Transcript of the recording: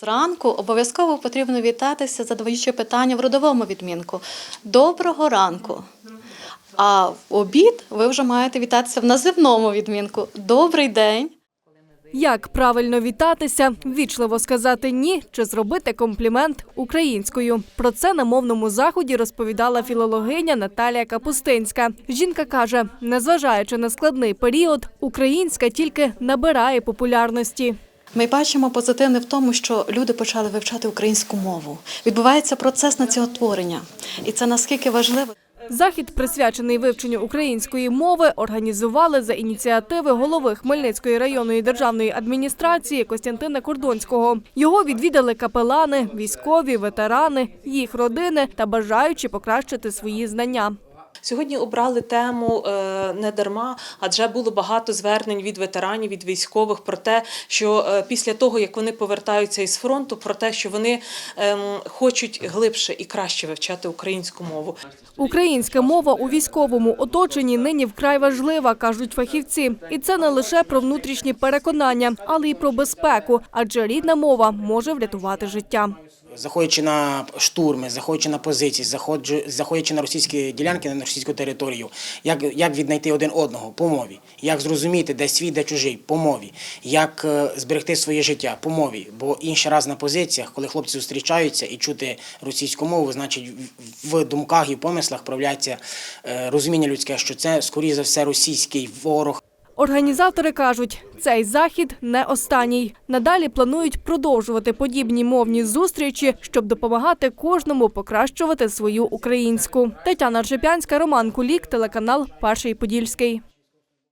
Зранку обов'язково потрібно вітатися, задаючи питання в родовому відмінку. Доброго ранку. А в обід ви вже маєте вітатися в називному відмінку. Добрий день. Як правильно вітатися, вічливо сказати ні чи зробити комплімент українською. Про це на мовному заході розповідала філологиня Наталія Капустинська. Жінка каже, незважаючи на складний період, українська тільки набирає популярності. Ми бачимо позитивне в тому, що люди почали вивчати українську мову. Відбувається процес націотворення, і це наскільки важливо. Захід, присвячений вивченню української мови, організували за ініціативи голови Хмельницької районної державної адміністрації Костянтина Кордонського. Його відвідали капелани, військові, ветерани, їх родини та бажаючи покращити свої знання. Сьогодні обрали тему е, не дарма, адже було багато звернень від ветеранів, від військових про те, що е, після того, як вони повертаються із фронту, про те, що вони ем, хочуть глибше і краще вивчати українську мову. Українська мова у військовому оточенні нині вкрай важлива, кажуть фахівці. І це не лише про внутрішні переконання, але й про безпеку, адже рідна мова може врятувати життя. Заходячи на штурми, заходячи на позиції, заходячи на російські ділянки, на російську територію, як, як віднайти один одного по мові, як зрозуміти, де свій, де чужий, по мові, як е, зберегти своє життя по мові. Бо інший раз на позиціях, коли хлопці зустрічаються і чути російську мову, значить в- в думках і помислах проявляється е, розуміння людське, що це, скоріше за все, російський ворог. Організатори кажуть, цей захід не останній. Надалі планують продовжувати подібні мовні зустрічі, щоб допомагати кожному покращувати свою українську. Тетяна Ржепянська, Роман Кулік, телеканал Перший Подільський.